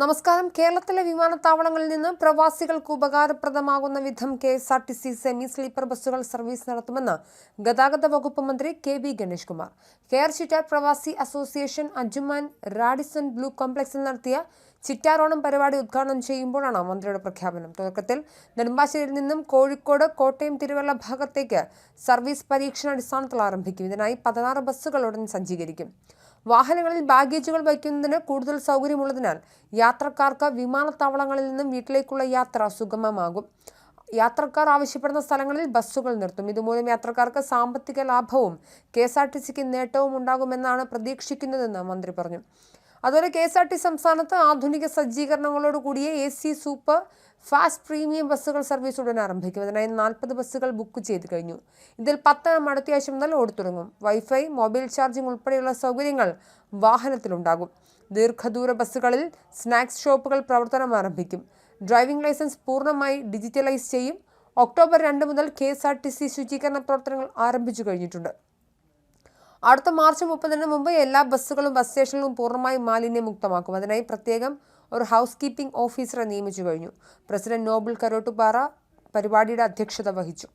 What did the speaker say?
നമസ്കാരം. കേരളത്തിലെ വിമാനത്താവളങ്ങളിൽ നിന്ന് പ്രവാസികൾക്ക് ഉപകാരപ്രദമാകുന്ന വിധം K S R T C semi sleeper ബസ്സുകൾ സർവീസ് നടത്തുമെന്ന് ഗതാഗത വകുപ്പ് മന്ത്രി K V Ganesh Kumar. Care Chittar പ്രവാസി അസോസിയേഷൻ അജുമാൻ റാഡിസൺ ബ്ലൂ കോംപ്ലക്സിൽ നടത്തിയ ചിറ്റാറോണം പരിപാടി ഉദ്ഘാടനം ചെയ്യുമ്പോഴാണ് മന്ത്രിയുടെ പ്രഖ്യാപനം. തുടക്കത്തിൽ നെടുമ്പാശ്ശേരിയിൽ നിന്നും കോഴിക്കോട് കോട്ടയം തിരുവല്ല ഭാഗത്തേക്ക് സർവീസ് പരീക്ഷണാടിസ്ഥാനത്തിൽ ആരംഭിക്കും. ഇതിനായി പതിനാറ് ബസ്സുകൾ ഉടൻ സജ്ജീകരിക്കും. വാഹനങ്ങളിൽ ബാഗേജുകൾ വയ്ക്കുന്നതിന് കൂടുതൽ സൗകര്യമുള്ളതിനാൽ യാത്രക്കാർക്ക് വിമാനത്താവളങ്ങളിൽ നിന്നും വീട്ടിലേക്കുള്ള യാത്ര സുഗമമാകും. യാത്രക്കാർ ആവശ്യപ്പെടുന്ന സ്ഥലങ്ങളിൽ ബസ്സുകൾ നിർത്തും. ഇതുമൂലം യാത്രക്കാർക്ക് സാമ്പത്തിക ലാഭവും കെ എസ് ആർ ടി സിക്ക് നേട്ടവും ഉണ്ടാകുമെന്നാണ് പ്രതീക്ഷിക്കുന്നതെന്ന് മന്ത്രി പറഞ്ഞു. അതുപോലെ കെ എസ് ആർ ടി സംസ്ഥാനത്ത് ആധുനിക സജ്ജീകരണങ്ങളോട് കൂടിയ A C super fast premium ബസ്സുകൾ സർവീസ് ഉടൻ ആരംഭിക്കും. അതിനായി നാൽപ്പത് ബസ്സുകൾ ബുക്ക് ചെയ്ത് കഴിഞ്ഞു. ഇതിൽ പത്തെണ്ണം അടുത്തയാഴ്ച മുതൽ ഓടിത്തുടങ്ങും വൈഫൈ മൊബൈൽ ചാർജിംഗ് ഉൾപ്പെടെയുള്ള സൗകര്യങ്ങൾ വാഹനത്തിലുണ്ടാകും. ദീർഘദൂര ബസ്സുകളിൽ സ്നാക്സ് ഷോപ്പുകൾ പ്രവർത്തനം ആരംഭിക്കും. ഡ്രൈവിംഗ് ലൈസൻസ് പൂർണമായി ഡിജിറ്റലൈസ് ചെയ്യും. ഒക്ടോബർ രണ്ട് മുതൽ K S R T C ശുചീകരണ പ്രവർത്തനങ്ങൾ ആരംഭിച്ചു കഴിഞ്ഞിട്ടുണ്ട്. അടുത്ത മാർച്ച് മുപ്പതിന് മുമ്പ് എല്ലാ ബസ്സുകളും ബസ് സ്റ്റേഷനുകളും പൂർണമായി മാലിന്യമുക്തമാക്കും. അതിനായി പ്രത്യേകം ഒരു ഹൗസ് കീപ്പിംഗ് ഓഫീസറെ നിയമിച്ചു കഴിഞ്ഞു. പ്രസിഡന്റ് നോബിൾ കരോട്ടുപാറ പരിപാടിയുടെ അധ്യക്ഷത വഹിച്ചു.